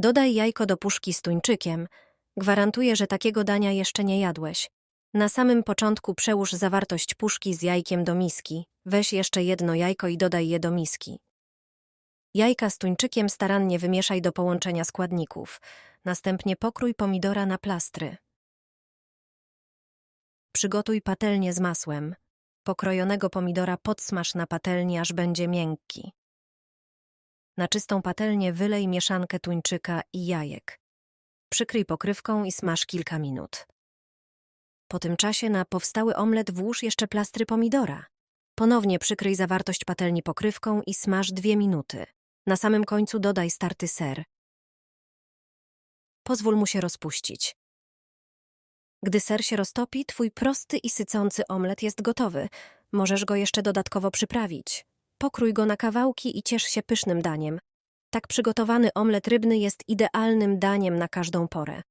Dodaj jajko do puszki z tuńczykiem. Gwarantuję, że takiego dania jeszcze nie jadłeś. Na samym początku przełóż zawartość puszki z jajkiem do miski. Weź jeszcze jedno jajko i dodaj je do miski. Jajka z tuńczykiem starannie wymieszaj do połączenia składników. Następnie pokrój pomidora na plastry. Przygotuj patelnię z masłem. Pokrojonego pomidora podsmaż na patelni, aż będzie miękki. Na czystą patelnię wylej mieszankę tuńczyka i jajek. Przykryj pokrywką i smaż kilka minut. Po tym czasie na powstały omlet włóż jeszcze plastry pomidora. Ponownie przykryj zawartość patelni pokrywką i smaż dwie minuty. Na samym końcu dodaj starty ser. Pozwól mu się rozpuścić. Gdy ser się roztopi, twój prosty i sycący omlet jest gotowy. Możesz go jeszcze dodatkowo przyprawić. Pokrój go na kawałki i ciesz się pysznym daniem. Tak przygotowany omlet rybny jest idealnym daniem na każdą porę.